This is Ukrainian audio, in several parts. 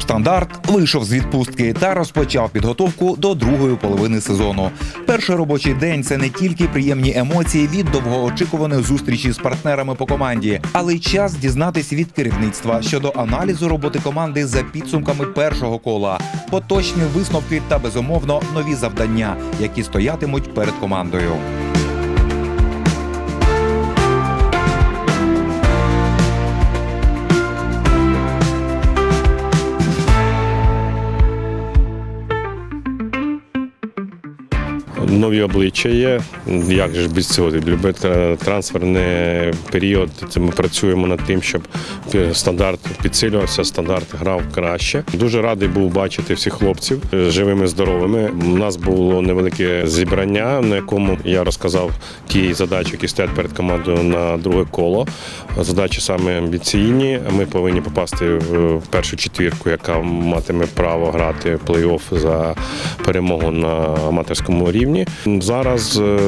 Стандарт вийшов з відпустки та розпочав підготовку до другої половини сезону. Перший робочий день це не тільки приємні емоції від довгоочікуваної зустрічі з партнерами по команді, але й час дізнатись від керівництва щодо аналізу роботи команди за підсумками першого кола, поточні висновки та безумовно нові завдання, які стоятимуть перед командою. Нові обличчя є. Як же ж без цього? Любий трансферний період. Це ми працюємо над тим, щоб стандарт підсилювався, стандарт грав краще. Дуже радий був бачити всіх хлопців е, живими, здоровими. У нас було невелике зібрання, на якому я розказав ті задачі, які стоять перед командою на друге коло. Задачі саме амбіційні. Ми повинні попасти в першу четвірку, яка матиме право грати плей-офф за перемогу на аматорському рівні. Зараз е,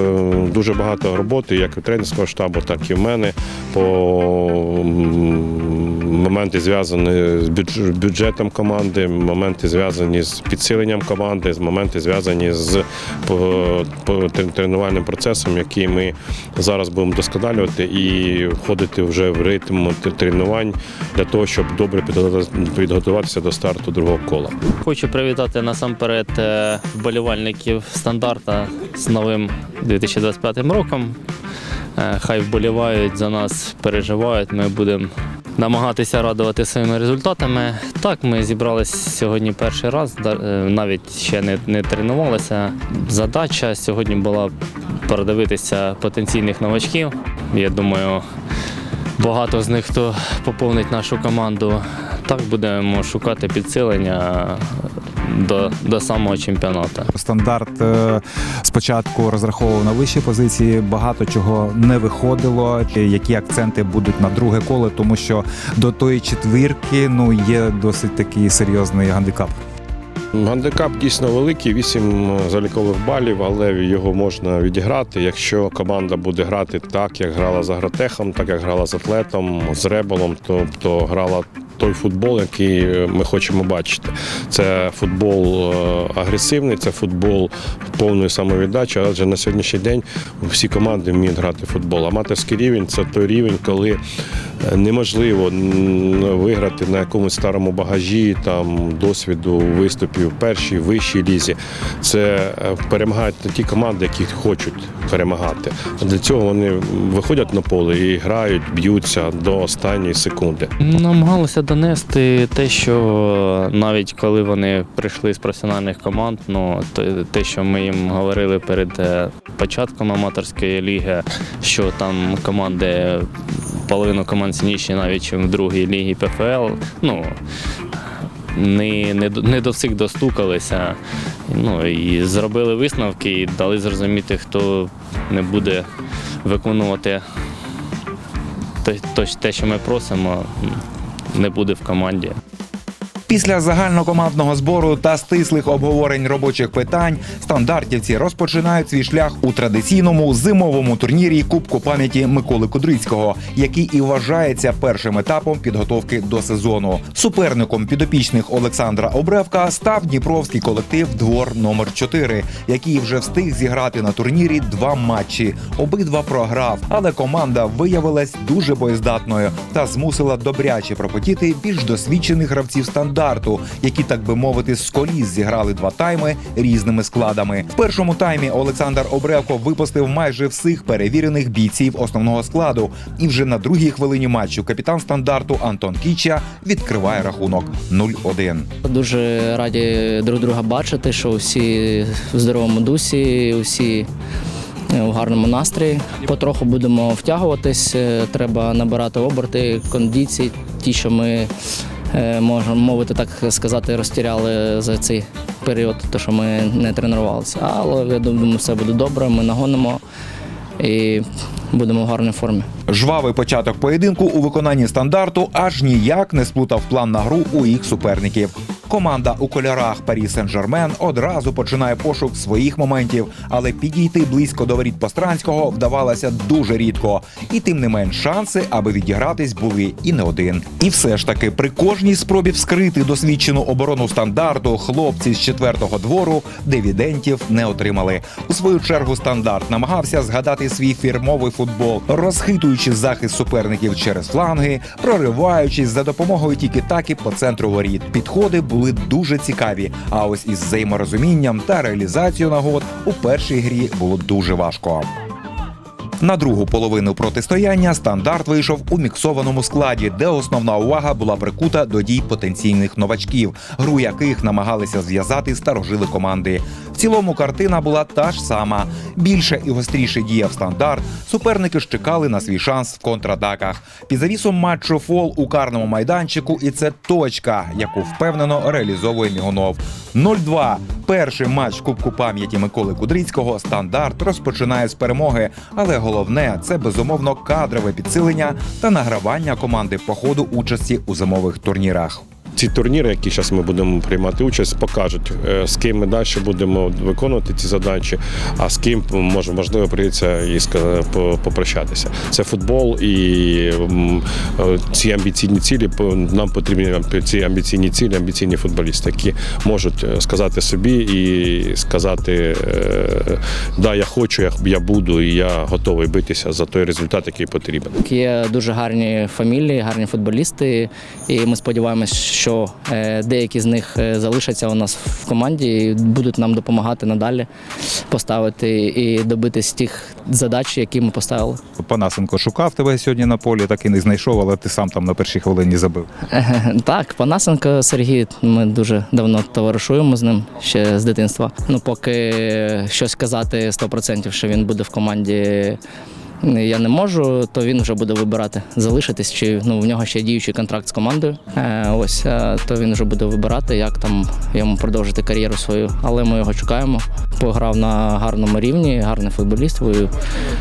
дуже багато роботи, як і тренерського штабу, так і в мене по моменти зв'язані з бюджетом команди, моменти зв'язані з підсиленням команди, моменти зв'язані з тренувальним процесом, який ми зараз будемо досконалювати і входити вже в ритм тренувань для того, щоб добре підготуватися до старту другого кола. Хочу привітати насамперед е, вболівальників стандарта з новим 2025 роком. Е, Хай вболівають за нас, переживають. Ми будемо намагатися радувати своїми результатами. Так, ми зібралися сьогодні перший раз, е, навіть ще не, не тренувалися. Задача сьогодні була передивитися потенційних новачків. Я думаю, багато з них хто поповнить нашу команду. Так будемо шукати підсилення до, до самого чемпіонату. Стандарт е, спочатку розраховував на вищі позиції, багато чого не виходило. Які акценти будуть на друге коло, тому що до тої четвірки ну є досить такий серйозний гандикап. Гандикап дійсно великий, 8 залікових балів, але його можна відіграти, якщо команда буде грати так, як грала з Агротехом, так як грала з атлетом, з ребелом, тобто грала той футбол, який ми хочемо бачити. Це футбол е, агресивний, це футбол повної самовіддачі, адже на сьогоднішній день всі команди вміють грати в футбол. Аматорський рівень це той рівень, коли неможливо виграти на якомусь старому багажі там досвіду виступів в першій, вищій лізі. Це е, перемагають не ті команди, які хочуть перемагати. Для цього вони виходять на поле і грають, б'ються до останньої секунди. Намагалися донести те, що навіть коли вони прийшли з професіональних команд, ну те- те, що ми їм говорили перед е, початком аматорської ліги, що там команди половину команд сильніші навіть ніж в другій лігі ПФЛ. Ну не, не, не до всіх достукалися. Ну і зробили висновки і дали зрозуміти, хто не буде виконувати те, те, що ми просимо, не буде в команді. Після загальнокомандного збору та стислих обговорень робочих питань стандартівці розпочинають свій шлях у традиційному зимовому турнірі Кубку пам'яті Миколи Кудрицького, який і вважається першим етапом підготовки до сезону. Суперником підопічних Олександра Обревка став дніпровський колектив Двор номер 4 який вже встиг зіграти на турнірі два матчі. Обидва програв, але команда виявилась дуже боєздатною та змусила добряче пропотіти більш досвідчених гравців стандарту, які, так би мовити, з зіграли два тайми різними складами. В першому таймі Олександр Обревко випустив майже всіх перевірених бійців основного складу. І вже на другій хвилині матчу капітан стандарту Антон Кіча відкриває рахунок 0-1. Дуже раді друг друга бачити, що всі в здоровому дусі, всі е, в гарному настрої. Потроху будемо втягуватись, е, треба набирати оберти, кондиції, ті, що ми е, можемо мовити, так сказати, розтіряли за цей період, то що ми не тренувалися. Але я думаю, все буде добре, ми нагонимо і будемо в гарній формі. Жвавий початок поєдинку у виконанні стандарту аж ніяк не сплутав план на гру у їх суперників. Команда у кольорах Парі Сен-Жермен одразу починає пошук своїх моментів, але підійти близько до воріт Постранського вдавалося дуже рідко. І тим не менш шанси, аби відігратись, були і не один. І все ж таки, при кожній спробі вскрити досвідчену оборону стандарту, хлопці з четвертого двору дивідентів не отримали. У свою чергу стандарт намагався згадати свій фірмовий футбол, розхитуючи захист суперників через фланги, прориваючись за допомогою тікі-таки по центру воріт. Підходи були дуже цікаві. А ось із взаєморозумінням та реалізацією нагод у першій грі було дуже важко. На другу половину протистояння стандарт вийшов у міксованому складі, де основна увага була прикута до дій потенційних новачків, гру яких намагалися зв'язати старожили команди. В цілому картина була та ж сама. Більше і гостріше діяв стандарт. Суперники ж чекали на свій шанс в контратаках. Під завісом матчу фол у карному майданчику, і це точка, яку впевнено реалізовує Мігунов. 0-2. Перший матч Кубку пам'яті Миколи Кудрицького стандарт розпочинає з перемоги, але головне це безумовно кадрове підсилення та награвання команди по ходу участі у зимових турнірах. Ці турніри, які зараз ми будемо приймати участь, покажуть, е, з ким ми далі будемо виконувати ці задачі, а з ким може можливо прийдеться і попрощатися. Це футбол, і е, ці амбіційні цілі нам потрібні ці амбіційні цілі, амбіційні футболісти, які можуть е, сказати собі і сказати, да, я хочу, я буду, і я готовий битися за той результат, який потрібен. Є дуже гарні фамілії, гарні футболісти, і ми сподіваємось, що е, деякі з них е, залишаться у нас в команді і будуть нам допомагати надалі поставити і добитись тих задач, які ми поставили. Панасенко шукав тебе сьогодні на полі, так і не знайшов, але ти сам там на першій хвилині забив. Е, Так, Панасенко Сергій, ми дуже давно товаришуємо з ним ще з дитинства. Ну, поки щось казати 100%, що він буде в команді. Я не можу, то він вже буде вибирати залишитись, чи ну в нього ще діючий контракт з командою. Е, ось е, то він вже буде вибирати, як там йому продовжити кар'єру свою. Але ми його чекаємо. Пограв на гарному рівні, гарний футболіст.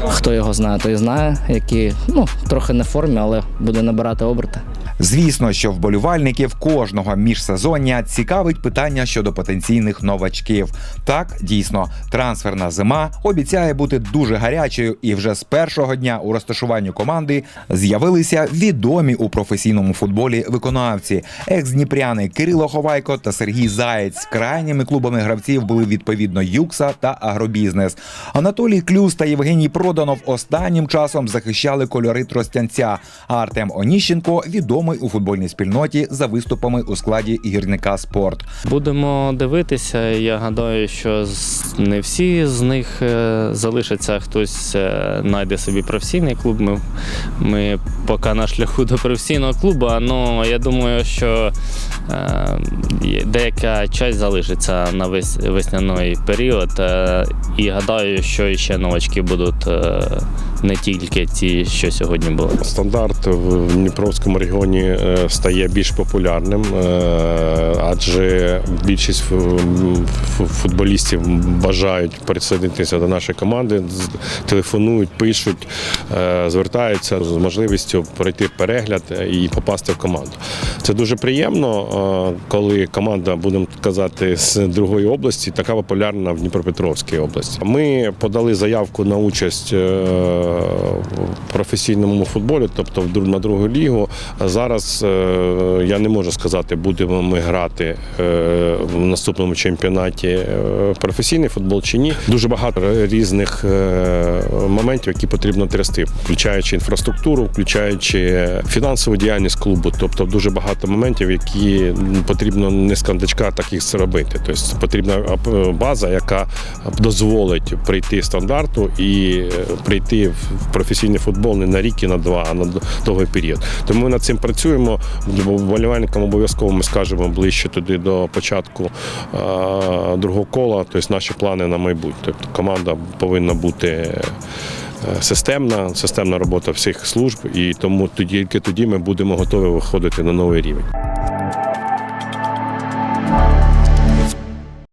Хто його знає, той знає, який ну трохи не в формі, але буде набирати оберти. Звісно, що вболівальників кожного міжсезоння цікавить питання щодо потенційних новачків. Так, дійсно, трансферна зима обіцяє бути дуже гарячою, і вже з першого дня у розташуванні команди з'явилися відомі у професійному футболі виконавці. Екс-дніпряни Кирило Ховайко та Сергій Заєць. Крайніми клубами гравців були відповідно Юкса та Агробізнес. Анатолій Клюс та Євгеній Проданов останнім часом захищали кольори Тростянця. А Артем Оніщенко відомий у футбольній спільноті за виступами у складі гірника спорт. Будемо дивитися. Я гадаю, що не всі з них е, залишаться. Хтось е, знайде собі професійний клуб. Ми, ми поки на шляху до професійного клубу. Ну я думаю, що деяка часть залишиться на вес, весняний період. Е, і гадаю, що ще новачки будуть е, не тільки ті, що сьогодні були. Стандарт в Дніпровському регіоні е, стає більш популярним, е, адже більшість фу- фу- футболістів бажають присоединитися до нашої команди, телефонують, пишуть, е, звертаються з можливістю пройти перегляд і попасти в команду. Це дуже приємно, е, коли команда, будемо казати, з другої області така популярна в Дніпропетровській області. Ми подали заявку на участь е, в професійному футболі, тобто на другу лігу. Зараз е, я не можу сказати, будемо ми грати е, в наступному чемпіонаті професійний футбол чи ні. Дуже багато різних моментів, які потрібно трясти, включаючи інфраструктуру, включаючи фінансову діяльність клубу. Тобто дуже багато моментів, які потрібно не з кандачка так їх робити. Тобто потрібна е, база, яка дозволить прийти стандарту і е, прийти в професійний футбол не на рік і на два, а на довгий період. Тому ми над цим працюємо. Вболівальникам обов'язково ми скажемо ближче туди до початку е, другого кола. Тобто наші плани на майбутнє. Тобто команда повинна бути. Системна, системна робота всіх служб, і тому тільки тоді ми будемо готові виходити на новий рівень.